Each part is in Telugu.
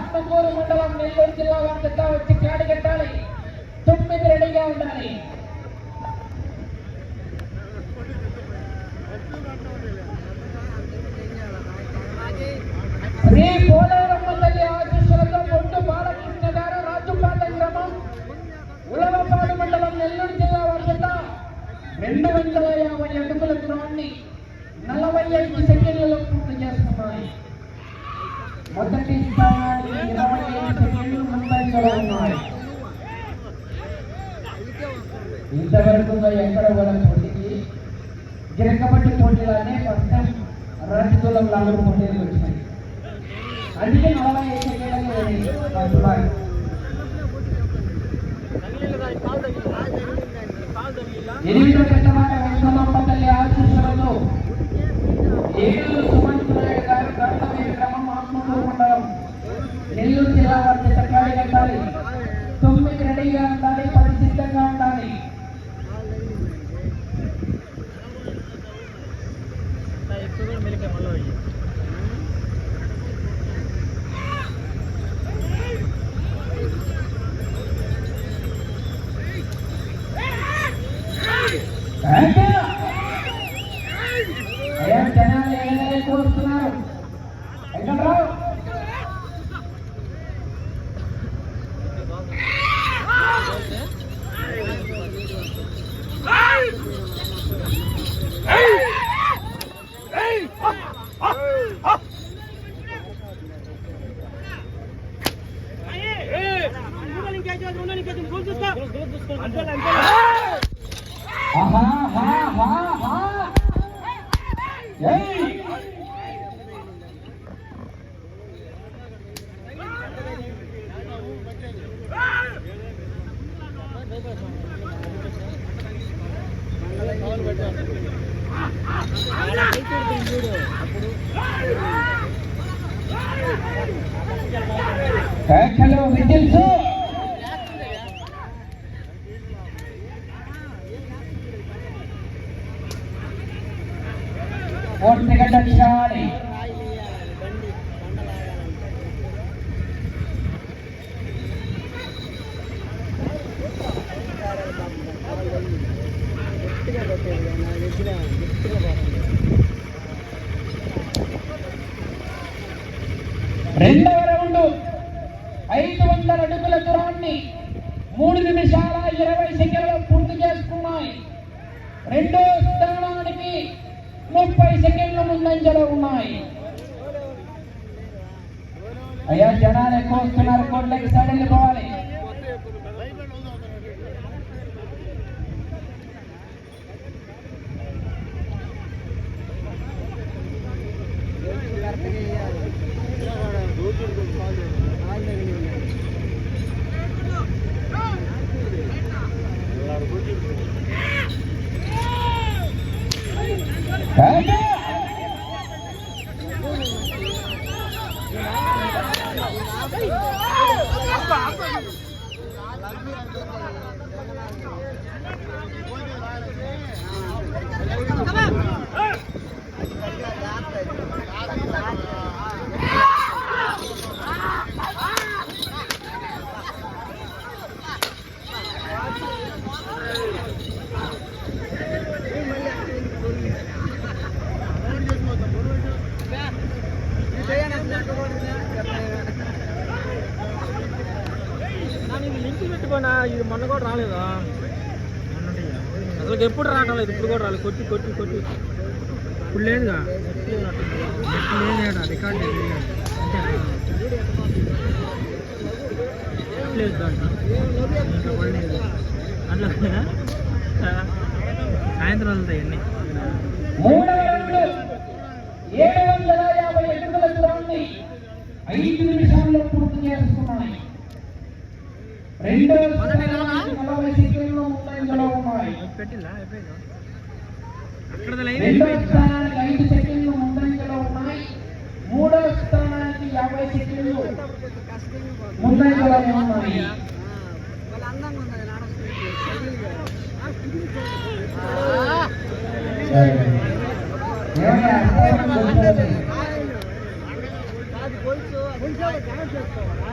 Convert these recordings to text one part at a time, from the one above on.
ఆత్మకూరు మండలం నెల్లూరు జిల్లా వారి వచ్చి కాడి కట్టాలి. తొమ్మిది రెడీగా ఉండాలి. శ్రీ పోలవరమ్మ తల్లి ఆశీస్సులతో పొట్టు బాలకృష్ణ గారు రాజుపాలెం గ్రామం ఉలవపాడు మండలం నెల్లూరు జిల్లా వర్షత రెండు వందల యాభై అడుగుల దూరాన్ని నలభై ఐదు సెకండ్లలో పూర్తి చేస్తున్నాయి. మొదటి స్థానానికి ఇరవై ఐదు సెకండ్లు ముందంజలో ఉన్నాయి ఇంతవరకు ఎక్కడ కూడా పోటీకి గిరకబట్టి పోటీలనే ఫస్ట్ టైం రాజకీయంలో లాంగ్ పోటీలకు వచ్చినాయి అందుకే నలభై ఐదు సెకండ్లు వెళ్ళింది ఫస్ట్ బాల్ ఎనిమిదో పెద్దమాట వెంకమ్మ తల్లి ఆశీస్సులతో ఏలూరు సుమంత్ నాయుడు గారు గంటవీరి క్రమం ఆత్మకూరు మండలం నెల్లూరు జిల్లా వారి తక్కాడి కట్టాలి తొమ్మిది రెడీగా ఉండాలి పది సిద్ధంగా ఉండాలి అయ్యా జనాలు ఏదైనా కోరుతున్నారు వెంకట్రావు ఆహా హా హా హా ఏయ్ కేకలు విజిల్స్ రెండవ రౌండ్ ఐదు వందల అడుగుల దూరాన్ని మూడు నిమిషాల ఇరవై సెకండ్లు పూర్తి చేసుకున్నాయి. రెండో స్థానానికి ముప్పై సెకండ్ల ముందంజలో ఉన్నాయి. అయ్యా జనాలు ఎక్కువ వస్తున్నారు. కోట్లకి సైడ్ Hey! అసలు ఎప్పుడు రావటం లేదు. ఇప్పుడు కూడా రాలేదు. కొట్టి కొట్టి కొట్టి. ఇప్పుడు లేదుగా. లేదు రికార్డ్ లేదు. లేదు దాంట్లో. అట్లా సాయంత్రం వెళ్తాయి అన్నీ ఏడు వందల యాభై ఐదు నిమిషాల్లో పూర్తి చేసుకున్నాయి రెండో స్థానానికి నలభై సెకండ్లు ముందంజలో ఉన్నాయి పెట్టిందా అయిపోయిందా అక్కడ లైన్ రెండో అయిపోయింది స్థానానికి ఐదు సెకండ్లు ముందంజలో ఉన్నాయి యాభై ఉన్నాయి అది. అది గొలుసు చేసుకోవాలా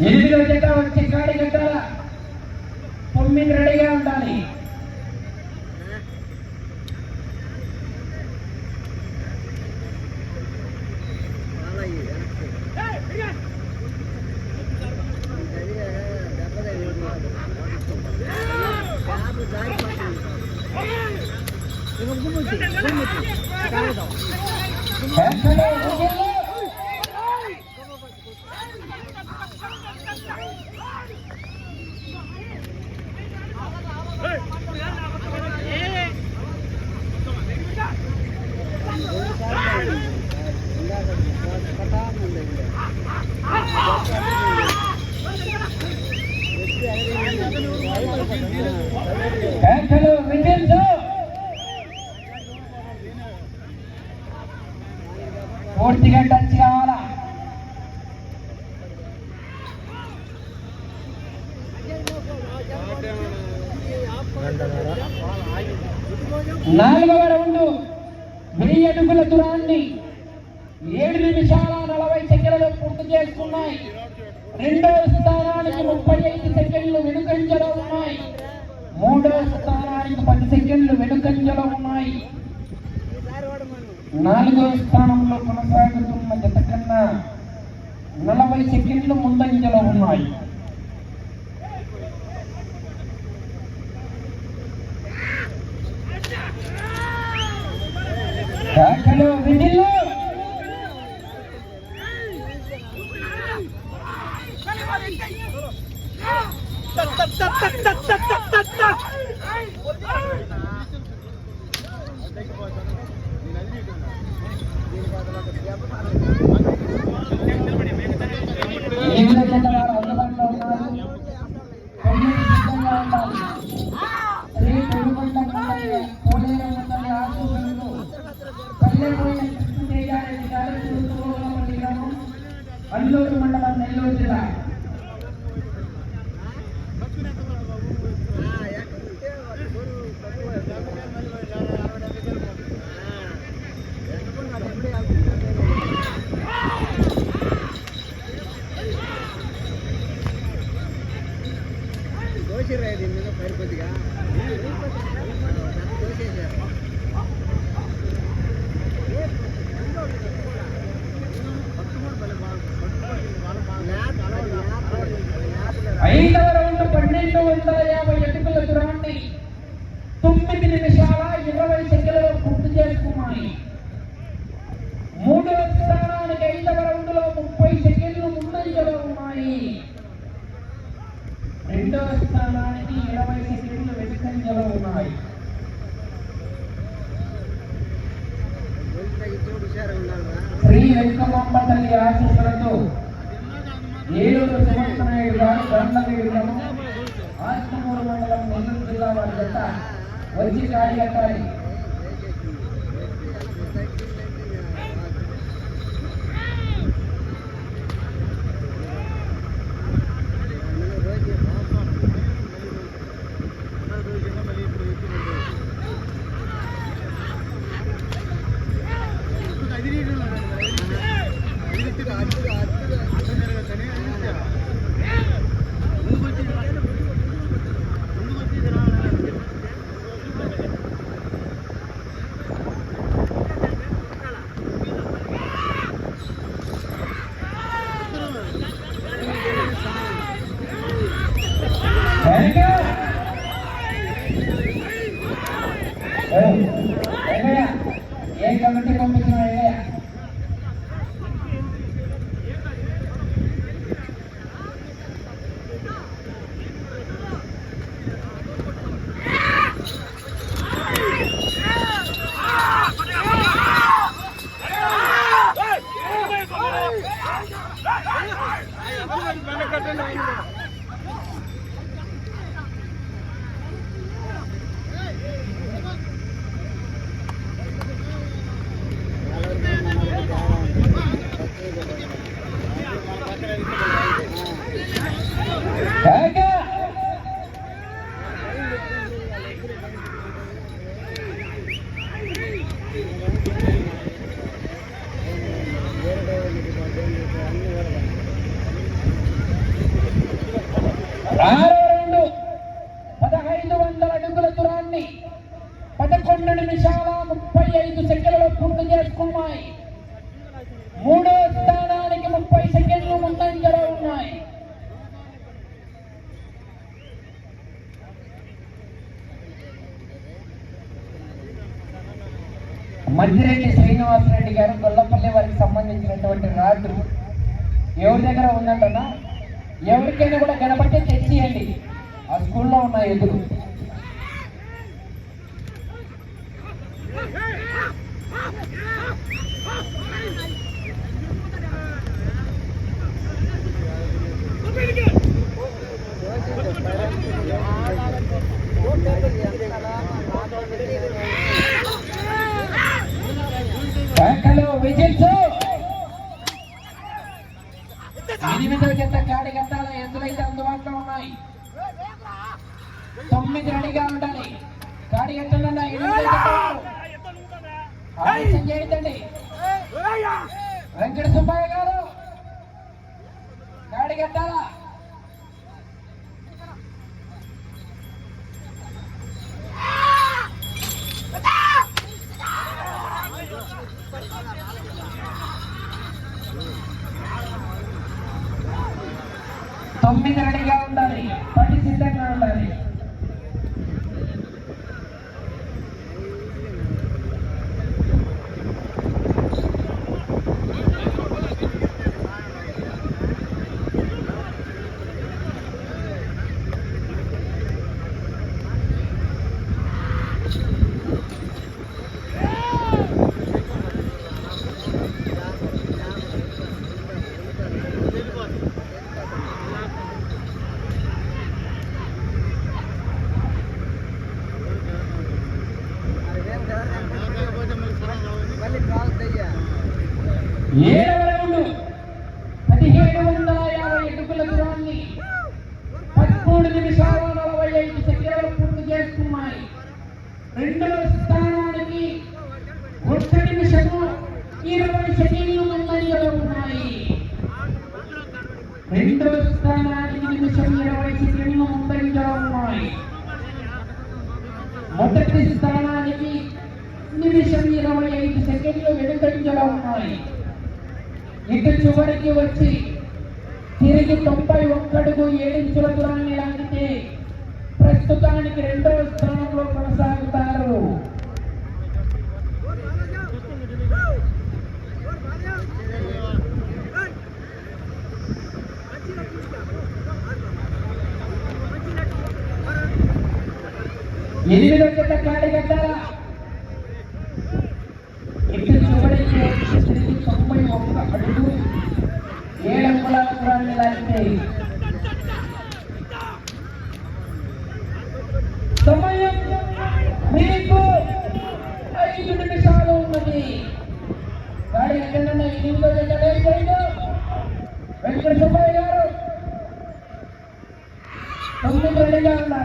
ఎనిమిదో జత వచ్చి కాడి కట్టాల తొమ్మిది రెడీగా ఉండాలి হ্যাঁ నాలుగవ రౌండ్ వెయ్యి అడుగుల దూరాన్ని ఏడు నిమిషాల నలభై సెకండ్లు పూర్తి చేసుకున్నాయి. రెండవ స్థానానికి ముప్పై ఐదు సెకండ్లు వెనుకంజలో ఉన్నాయి. మూడవ స్థానానికి పది సెకండ్లు వెనుకంజలో ఉన్నాయి. నాలుగవ స్థానంలో కొనసాగుతున్న జత కన్నా నలభై సెకండ్లు ముందంజలో ఉన్నాయి. હેલો વિજિલન્સ సుమంతనాయుడు గారు దండవీడు గ్రామం ఆత్మూరు మండలం నెల్లూరు జిల్లా వారి జత వచ్చి కార్యకర్తలు ఆ స్కూల్లో ఉన్న ఎదురు వెంకట సుబ్బయ్య గారు. కాడి కట్టాలా తొమ్మిది రెడీగా ఉండాలి పది సిద్ధంగా ఉండాలి మళ్ళీ కావద్దయ్యా ఏడవ రౌండ్ పదిహేడు వందల యాభై అడుగుల దూరాన్ని పదమూడు నిమిషాల నలభై ఐదు సెకండ్లు పూర్తి చేసుకున్నాయి రెండవ స్థానానికి ఒక్క నిమిషము ఇరవై సెకండ్లు ముందంజలో ఉన్నాయి రెండవ స్థానానికి నిమిషం ఇరవై సెకండ్లు ముందంజలో ఉన్నాయి మొదటి స్థానానికి నిమిషం ఇరవై ఐదు సెకండ్లు వెనుకంజలో ఉన్నాయి ఇటు చివరికి వచ్చి తిరిగి తొంభై ఒక్కడుగు ఏడించుల దూరాన్ని లాగితే ప్రస్తుతానికి రెండవ స్థానంలో కొనసాగుతారు. ఎనిమిదో జత కాడి కట్టాలా ఇటు చివరికి తొంభై ఒక్క అడుగు ఏడంగుల దూరాన్ని లాగితే సమయం మీకు ఐదు నిమిషాలు ఉన్నది. గాడి ఎక్కడన్నా ఎనిమిదో వెంకట సుబ్బయ్య గారు తొమ్మిది రెడీగా ఉన్నారు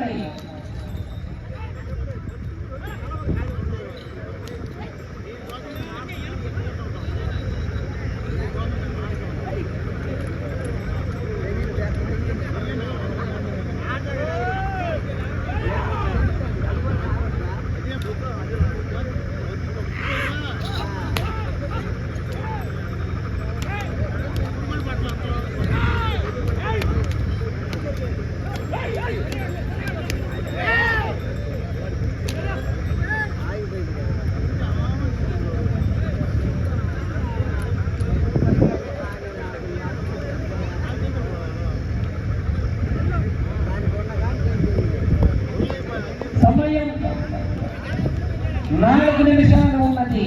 నాలుగు నిమిషాలు ఉన్నది.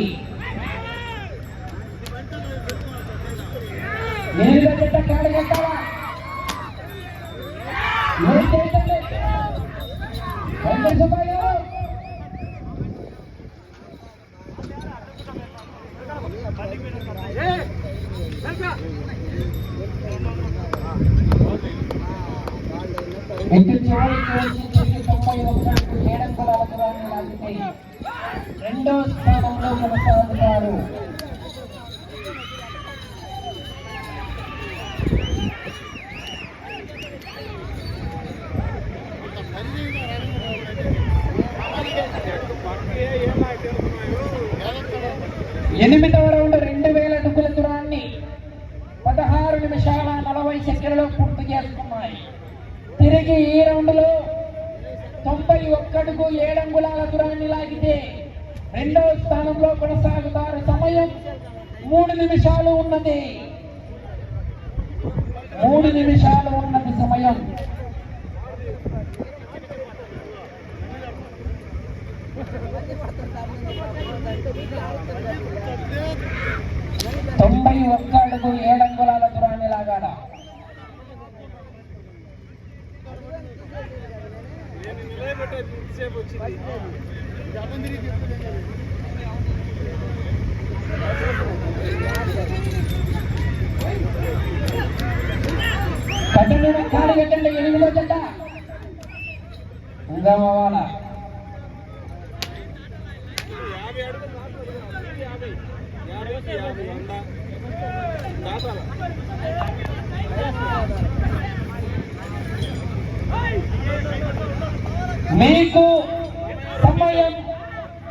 నేరుగా చెట్ట కాడి ఎనిమిదవ రౌండ్ రెండు వేల అడుగుల దూరాన్ని పదహారు నిమిషాల నలభై సెకండ్లలో పూర్తి చేసుకున్నాయి. తిరిగి ఈ రౌండ్లో తొంభై ఒక్కడుగు ఏడంగుళాల దూరాన్ని లాగితే రెండవ స్థానంలో కొనసాగుతారు. సమయం మూడు నిమిషాలు ఉన్నది. మూడు నిమిషాలు ఉన్నది సమయం. తొంభై ఒక్క అడుగు ఏడంగుళాల దూరాన్ని లాగాడ. కట్టండి కాలు కట్టండి ఎనిమిదో జంట ఇంకా మీకు సమయం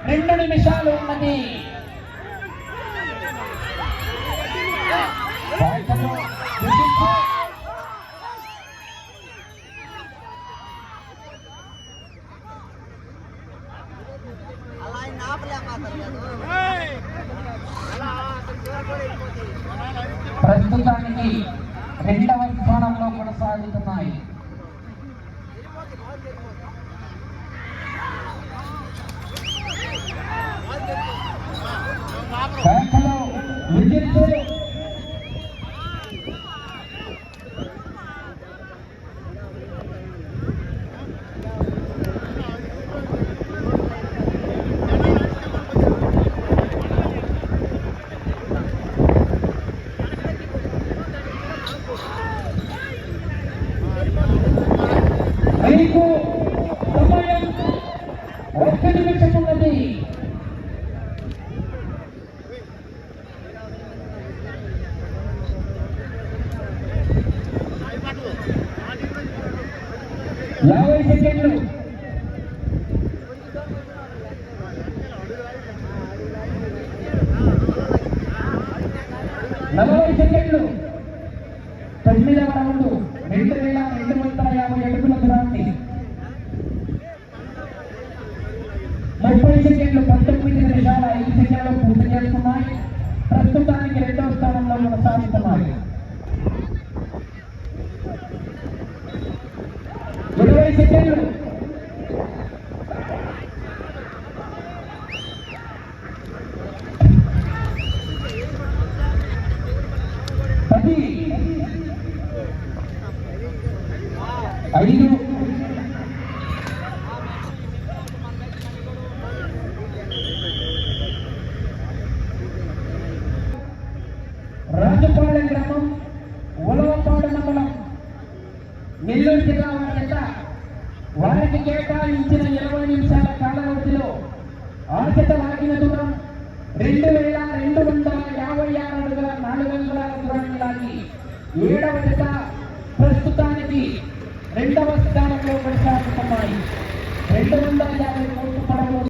రెండు నిమిషాలు ఉన్నది. విద్యుత్ మీకు సమయం ఒక్క నిమిషం ఉన్నది యాభై సెకండ్లు నలభై సెకండ్లు తొమ్మిదవ రౌండ్ రెండు వేల రెండు వందల యాభై అడుగుల దూరాన్ని ముప్పై సెకండ్లు పంతొమ్మిది నిమిషాల ఐదు సెకండ్లు పూర్తి చేసుకున్నాయి ప్రస్తుతానికి రెండవ స్థానంలో కొనసాగుతున్నాయి ఇరవై సెకండ్లు పది ఐదు